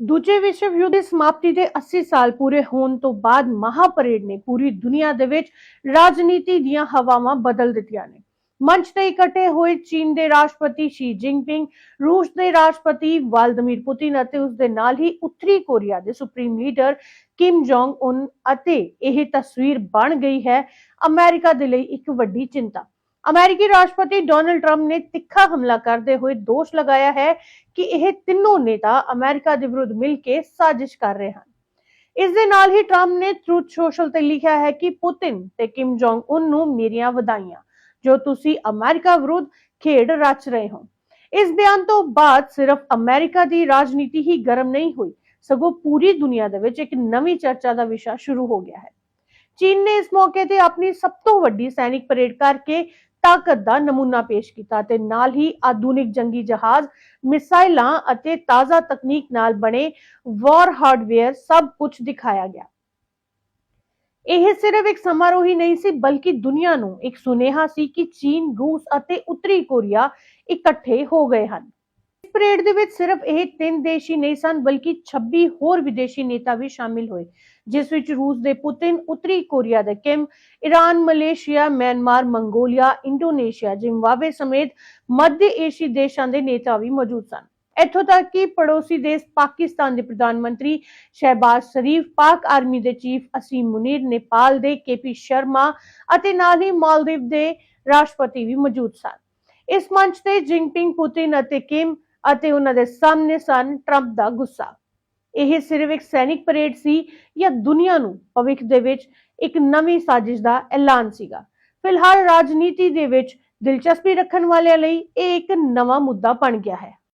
ਦੂਜੇ ਵਿਸ਼ਵ ਯੁੱਧ ਦੀ ਸਮਾਪਤੀ ਦੇ 80 ਸਾਲ ਪੂਰੇ ਹੋਣ ਤੋਂ ਬਾਅਦ ਮਹਾਪਰੇਡ ਨੇ ਪੂਰੀ ਦੁਨੀਆ ਦੇ ਵਿੱਚ ਰਾਜਨੀਤੀ ਦੀਆਂ ਹਵਾਵਾਂ ਬਦਲ ਦਿੱਤੀਆਂ ਨੇ। ਮੰਚ ਤੇ ਇਕੱਠੇ ਹੋਏ ਚੀਨ ਦੇ ਰਾਸ਼ਟਰਪਤੀ ਸ਼ੀ ਜਿਨਪਿੰਗ, ਰੂਸ ਦੇ ਰਾਸ਼ਟਰਪਤੀ ਵਲਾਦੀਮੀਰ ਪੁਤਿਨ ਅਤੇ ਉਸ ਦੇ ਨਾਲ ਹੀ ਉੱਤਰੀ ਕੋਰੀਆ ਦੇ ਸੁਪਰੀਮ ਲੀਡਰ ਕਿਮ ਜੋਂਗ ਉਨ ਅਤੇ ਇਹ ਤਸਵੀਰ ਬਣ ਗਈ ਹੈ ਅਮਰੀਕਾ ਦੇ ਲਈ ਇੱਕ ਵੱਡੀ ਚਿੰਤਾ। ਅਮਰੀਕੀ ਰਾਸ਼ਟਰਪਤੀ ਡੋਨਲਡ ਟਰੰਪ ਨੇ ਤਿੱਖਾ ਹਮਲਾ ਕਰਦੇ ਹੋਏ ਦੋਸ਼ ਲਗਾਇਆ ਹੈ ਕਿ ਇਹ ਤਿੰਨੋਂ ਨੇਤਾ ਅਮਰੀਕਾ ਦੇ ਵਿਰੁੱਧ ਮਿਲ ਕੇ ਸਾਜ਼ਿਸ਼ ਕਰ ਰਹੇ ਹਨ। ਇਸ ਦੇ ਨਾਲ ਹੀ ਟਰੰਪ ਨੇ ਟਰੂਥ ਸੋਸ਼ਲ ਤੇ ਲਿਖਿਆ ਹੈ ਕਿ ਪੁਤਿਨ ਤੇ ਕਿਮ ਜੋਂਗ ਉਨ ਨੂੰ ਮੇਰੀਆਂ ਵਧਾਈਆਂ, ਜੋ ਤੁਸੀਂ ਅਮਰੀਕਾ ਵਿਰੁੱਧ ਖੇਡ ਰਚ ਰਹੇ ਹੋ। ਇਸ ਬਿਆਨ ਤੋਂ ਬਾਅਦ ਸਿਰਫ ਅਮਰੀਕਾ ਦੀ ਰਾਜਨੀਤੀ ਹੀ ਗਰਮ ਨਹੀਂ ਹੋਈ, ਸਗੋਂ ਪੂਰੀ ਦੁਨੀਆ ਦੇ ਵਿੱਚ ਇੱਕ ਨਵੀਂ ਚਰਚਾ ਦਾ ਵਿਸ਼ਾ ਸ਼ੁਰੂ ਹੋ ਗਿਆ ਹੈ। ਚੀਨ ਨੇ ਇਸ ਮੌਕੇ ਤੇ ਆਪਣੀ ਸਭ ਤੋਂ ਵੱਡੀ ਸੈਨਿਕ ਪਰੇਡ ਕਰਕੇ ਤਾਕਤ ਦਾ ਨਮੂਨਾ ਪੇਸ਼ ਕੀਤਾ ਤੇ ਨਾਲ ਹੀ ਆਧੁਨਿਕ ਜੰਗੀ ਜਹਾਜ਼, ਮਿਸਾਈਲਾਂ ਅਤੇ ਤਾਜ਼ਾ ਤਕਨੀਕ ਨਾਲ ਬਣੇ ਵਾਰ ਹਾਰਡਵੇਅਰ ਸਭ ਕੁਝ ਦਿਖਾਇਆ ਗਿਆ। ਇਹ ਸਿਰਫ ਇੱਕ ਸਮਾਰੋਹ ਹੀ ਨਹੀਂ ਸੀ, ਬਲਕਿ ਦੁਨੀਆ ਨੂੰ ਇੱਕ ਸੁਨੇਹਾ ਸੀ ਕਿ ਚੀਨ, ਰੂਸ ਅਤੇ ਉੱਤਰੀ ਕੋਰੀਆ ਇਕੱਠੇ ਹੋ ਗਏ ਹਨ। ਪਰੇਡ ਦੇ ਵਿੱਚ ਸਿਰਫ ਇਹ ਤਿੰਨ ਦੇਸ਼ੀ ਨਹੀਂ ਸਨ, ਬਲਕਿ 26 ਹੋਰ ਵਿਦੇਸ਼ੀ ਨੇਤਾ ਵੀ ਸ਼ਾਮਿਲ ਹੋਏ, ਜਿਸ ਵਿੱਚ ਰੂਸ ਦੇ ਪੁਤਿਨ ਉੱਤਰੀ ਕੋਰੀਆ ਦੇ Kim Iran Malaysia, Myanmar, Mongolia, Indonesia, Zimbabwe ਸਮੇਤ ਮੱਧ ਏਸ਼ੀ ਦੇਸ਼ਾਂ ਦੇ ਨੇਤਾ ਵੀ ਮੌਜੂਦ ਸਨ। ਇੱਥੋਂ ਤੱਕ ਕਿ ਪੜੋਸੀ ਦੇਸ਼ ਪਾਕਿਸਤਾਨ ਦੇ ਪ੍ਰਧਾਨ ਮੰਤਰੀ ਸ਼ਹਿਬਾਜ਼ ਸ਼ਰੀਫ, ਪਾਕ ਆਰਮੀ ਦੇ ਚੀਫ ਅਸੀਮ ਮੁਨੀਰ, ਨੇਪਾਲ ਦੇ ਕੇਪੀ ਸ਼ਰਮਾ ਅਤੇ ਨਾਲ ਹੀ ਮਾਲਦੀਵ ਦੇ ਰਾਸ਼ਟਰਪਤੀ ਵੀ ਮੌਜੂਦ ਸਨ। ਇਸ ਮੰਚ ਤੇ ਜਿੰਗਪਿੰਗ, ਪੁਤਿਨ ਅਤੇ ਕਿਮ ਅਤੇ ਉਹਨਾਂ ਦੇ ਸਾਹਮਣੇ ਸਨ ਟਰੰਪ ਦਾ ਗੁੱਸਾ। ਇਹ ਸਿਰਫ ਇੱਕ ਸੈਨਿਕ ਪਰੇਡ ਸੀ ਜਾਂ ਦੁਨੀਆ ਨੂੰ ਭਵਿੱਖ ਦੇ ਵਿੱਚ ਇੱਕ ਨਵੀਂ ਸਾਜ਼ਿਸ਼ ਦਾ ਐਲਾਨ ਸੀਗਾ? ਫਿਲਹਾਲ ਰਾਜਨੀਤੀ ਦੇ ਵਿੱਚ ਦਿਲਚਸਪੀ ਰੱਖਣ ਵਾਲਿਆਂ ਲਈ ਇਹ ਇੱਕ ਨਵਾਂ ਮੁੱਦਾ ਬਣ ਗਿਆ ਹੈ।